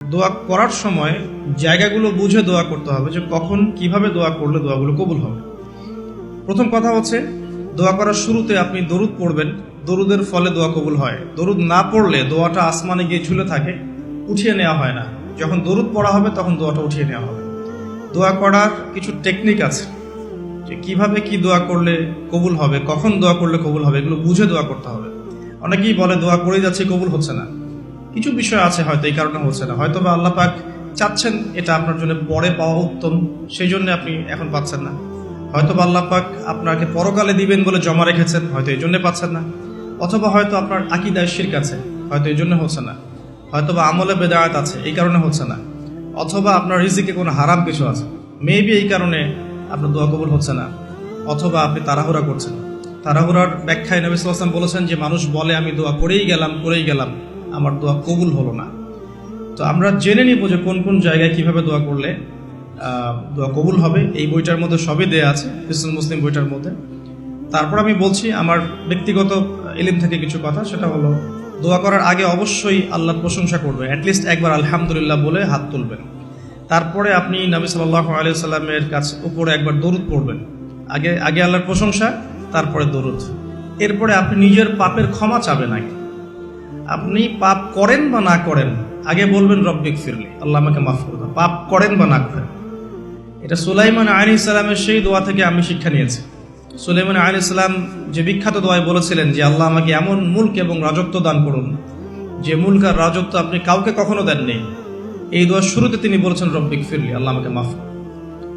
দোয়া করার সময় জায়গাগুলো বুঝে দোয়া করতে হবে যে কখন কীভাবে দোয়া করলে দোয়াগুলো কবুল হবে। প্রথম কথা হচ্ছে, দোয়া করার শুরুতে আপনি দরুদ পড়বেন। দরুদের ফলে দোয়া কবুল হয়। দরুদ না পড়লে দোয়াটা আসমানে গিয়ে ঝুলে থাকে, উঠিয়ে নেওয়া হয় না। যখন দরুদ পড়া হবে, তখন দোয়াটা উঠিয়ে নেওয়া হবে। দোয়া করার কিছু টেকনিক আছে, যে কীভাবে কি দোয়া করলে কবুল হবে, কখন দোয়া করলে কবুল হবে, এগুলো বুঝে দোয়া করতে হবে। অনেকেই বলে, দোয়া করে যাচ্ছে, কবুল হচ্ছে না। কিছু বিষয় আছে হয়তো এই কারণে হচ্ছে না। হয়তো বা আল্লাহ পাক চাচ্ছেন এটা আপনার জন্য পরে পাওয়া উত্তম, সেই জন্য আপনি এখন পাচ্ছেন না। হয়তো বা আল্লাহ পাক আপনাকে পরকালে দিবেন বলে জমা রেখেছেন, হয়তো এই জন্য পাচ্ছেন না। অথবা হয়তো আপনার আকিদায় শির কাছে হয়তো এই জন্য হচ্ছে না। হয়তো বা আমলে বেদায়াত আছে, এই কারণে হচ্ছে না। অথবা আপনার রিজিকে কোনো হারাম কিছু আছে মেবি এই কারণে আপনার দোয়া কবুল হচ্ছে না। অথবা আপনি তাড়াহুড়া করছেন। তাড়াহুড়ার ব্যাখ্যায় নবী সাল্লাম বলেছেন যে, মানুষ বলে, আমি দোয়া করেই গেলাম করেই গেলাম। আমার দোয়া কবুল হলো না। তো আমরা জেনে নিব যে কোন কোন জায়গায় কীভাবে দোয়া করলে দোয়া কবুল হবে। এই বইটার মধ্যে সবই দেয়া আছে, খ্রিস্টান মুসলিম বইটার মধ্যে। তারপর আমি বলছি, আমার ব্যক্তিগত ইলিম থেকে কিছু কথা, সেটা হলো, দোয়া করার আগে অবশ্যই আল্লাহর প্রশংসা করবে। অ্যাটলিস্ট একবার আলহামদুলিল্লাহ বলে হাত তুলবেন। তারপরে আপনি নবী সাল্লাহ আলিয়া সাল্লামের কাছে উপরে একবার দরুদ পড়বেন। আগে আগে আল্লাহর প্রশংসা, তারপরে দরুদ। এরপরে আপনি নিজের পাপের ক্ষমা চাবেন আগে আপনি পাপ করেন বা না করেন, আগে বলবেন রব্বিক ফিরলি আল্লাহ আমাকে মাফ করে দাও। পাপ করেন বা না করেন। এটা সুলাইমান আলী ইসলামের সেই দোয়া থেকে আমি শিক্ষা নিয়েছি। সুলাইমান আলী ইসলাম যে বিখ্যাত দোয়ায় বলেছিলেন যে, আল্লাহ আমাকে এমন মুল্ক এবং রাজত্ব দান করুন, যে মুল্ক আর রাজত্ব আপনি কাউকে কখনো দেননি। এই দোয়ার শুরুতে তিনি বলেছেন রব্বিক ফিরলি আল্লাহ আমাকে মাফ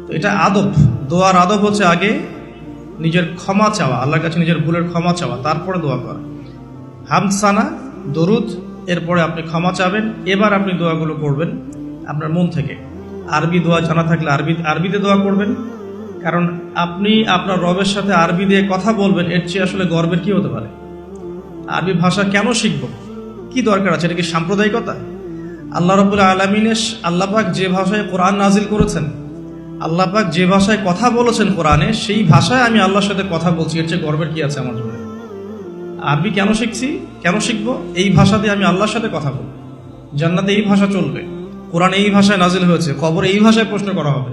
তো এটা আদব। দোয়ার আদব হচ্ছে আগে নিজের ক্ষমা চাওয়া, আল্লাহর কাছে নিজের ভুলের ক্ষমা চাওয়া, তারপরে দোয়া করা। হামসানা দরুদ, এরপরে আপনি ক্ষমা চাবেন, এবার আপনি দোয়াগুলো করবেন আপনার মন থেকে। আরবি দোয়া জানা থাকলে আরবি, আরবিতে দোয়া করবেন কারণ আপনি আপনার রবের সাথে আরবি দিয়ে কথা বলবেন, এর চেয়ে আসলে গর্বের কি হতে পারে? আরবি ভাষা কেন শিখব? কি দরকার আছে? এটা কি সাম্প্রদায়িকতা? আল্লাহ রবুল্লা আলমিনের আল্লাপাক যে ভাষায় কোরআন নাজিল করেছেন আল্লাপাক যে ভাষায় কথা বলেছেন কোরআনে, সেই ভাষায় আমি আল্লাহর সাথে কথা বলছি, এর চেয়ে গর্বের কি আছে আমার জন্য? আরবি কেন শিখছি? কেন শিখব? এই ভাষা দিয়ে আমি আল্লাহর সাথে কথা বলব। জান্নাতে এই ভাষা চলবে। কোরআন এই ভাষায় নাজিল হয়েছে, কবর এই ভাষায় প্রশ্ন করা হবে।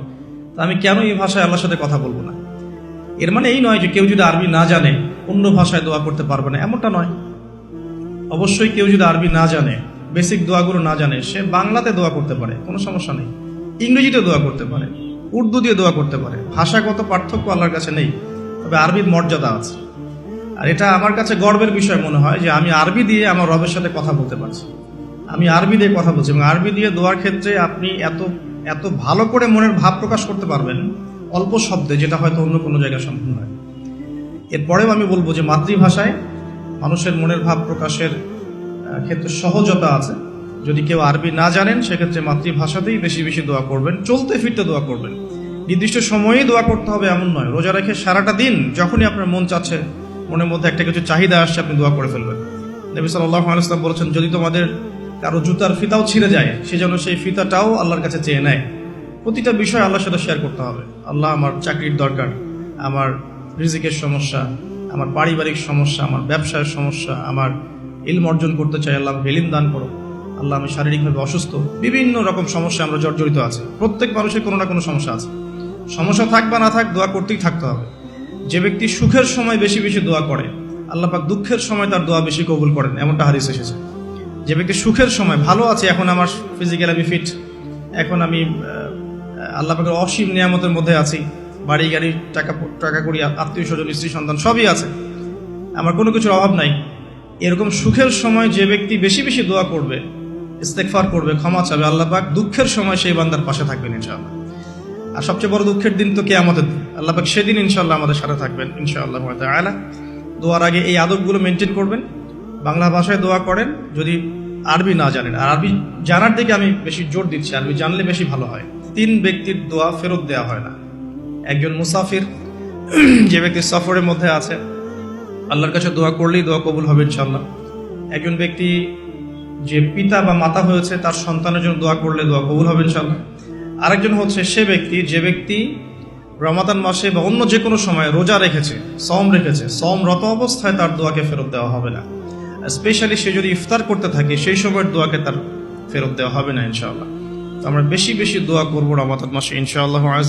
তা আমি কেন এই ভাষায় আল্লাহর সাথে কথা বলব না? এর মানে এই নয় যে কেউ যদি আরবি না জানে, অন্য ভাষায় দোয়া করতে পারবে না। এমনটা নয়। অবশ্যই কেউ যদি আরবি না জানে বেসিক দোয়াগুলো না জানে, সে বাংলাতে দোয়া করতে পারে, কোনো সমস্যা নেই। ইংরেজিতে দোয়া করতে পারে উর্দু দিয়ে দোয়া করতে পারে। ভাষাগত পার্থক্য আল্লাহর কাছে নেই, তবে আরবির মর্যাদা আছে। আর এটা আমার কাছে গর্বের বিষয় মনে হয় যে আমি আরবি দিয়ে আমার রবের সাথে কথা বলতে পারছি। আমি আরবি দিয়ে কথা বলছি এবং আরবি দিয়ে দোয়ার ক্ষেত্রে আপনি এত এত ভালো করে মনের ভাব প্রকাশ করতে পারবেন অল্প শব্দে, যেটা হয়তো অন্য কোনো জায়গায় সম্ভব নয়। এরপরেও আমি বলব যে মাতৃভাষায় মানুষের মনের ভাব প্রকাশের ক্ষেত্রে সহজতা আছে। যদি কেউ আরবি না জানেন, সেক্ষেত্রে মাতৃভাষাতেই বেশি বেশি দোয়া করবেন, চলতে ফিরতে দোয়া করবেন। নির্দিষ্ট সময়েই দোয়া করতে হবে এমন নয়। রোজা রেখে সারাটা দিন যখনই আপনার মন চাচ্ছে মনের মধ্যে একটা কিছু চাহিদা আসছে, আপনি দোয়া করে ফেলবেন। নবী সাল্লাহ আলাইসলাম বলেছেন, যদি তোমাদের কারও জুতার ফিতাও ছিঁড়ে যায়, সে যেন সেই ফিতাটাও আল্লাহর কাছে চেয়ে নেয়। প্রতিটা বিষয় আল্লাহর সাথে শেয়ার করতে হবে। আল্লাহ আমার চাকরির দরকার, আমার রিজিকের সমস্যা, আমার পারিবারিক সমস্যা, আমার ব্যবসার সমস্যা, আমার ইলম অর্জন করতে চাই, আল্লাহ ইলিম দান করো আল্লাহ আমি শারীরিকভাবে অসুস্থ। বিভিন্ন রকম সমস্যা আমরা জর্জরিত আছি। প্রত্যেক মানুষের কোনো না কোনো সমস্যা আছে। সমস্যা থাক বা না থাক, দোয়া করতেই থাকতে হবে। যে ব্যক্তি সুখের সময় বেশি বেশি দোয়া করে, আল্লাহ পাক দুঃখের সময় তার দোয়া বেশি কবুল করেন, এমনটা হাদিস এসেছে। যে ব্যক্তি সুখের সময়, ভালো আছে, এখন আমার ফিজিক্যাল আমি ফিট এখন আমি আল্লাহ পাকের অসীম নিয়ামতের মধ্যে আছি, বাড়ি গাড়ি, টাকা টাকা করি আত্মীয় স্বজন, স্ত্রী সন্তান সবই আছে, আমার কোনো কিছুর অভাব নাই। এরকম সুখের সময় যে ব্যক্তি বেশি বেশি দোয়া করবে ইস্তেকফার করবে, ক্ষমা চাবে, আল্লাহ পাক দুঃখের সময় সেই বান্দার পাশে থাকবেন ইনশাআল্লাহ। আর সবচেয়ে বড় দুঃখের দিন তো কে আমাদের আল্লাহ পাক সেদিন ইনশাল্লাহ আমাদের সাথে থাকবেন, ইনশাআল্লাহ তাআলা। দোয়ার আগে এই আদবগুলো মেনটেন করবেন, বাংলা ভাষায় দোয়া করেন, যদি আরবি না জানেন। আর আরবি জানার দিকে আমি বেশি জোর দিচ্ছি, আরবি জানলে বেশি ভালো হয়। তিন ব্যক্তির দোয়া ফেরত দেওয়া হয় না। একজন মুসাফির, যে ব্যক্তি সফরের মধ্যে আছে, আল্লাহর কাছে দোয়া করলেই দোয়া কবুল হবে ইনশাল্লাহ একজন ব্যক্তি যে পিতা বা মাতা হয়েছে, তার সন্তানের জন্য দোয়া করলে দোয়া কবুল হবে ইনশাল্লাহ আরেকজন হচ্ছে সে ব্যক্তি, যে ব্যক্তি রমাদান মাসে বা অন্য যে কোনো সময় রোজা রেখেছে সম রেখেছে সমরত অবস্থায় তার দোয়াকে ফেরত দেওয়া হবে না। স্পেশালি সে যদি ইফতার করতে থাকে, সেই সময়ের দোয়াকে তার ফেরত দেওয়া হবে না, ইনশাআল্লাহ। আমরা বেশি বেশি দোয়া করব রমাদান মাসে, ইনশাআল্লাহ আজ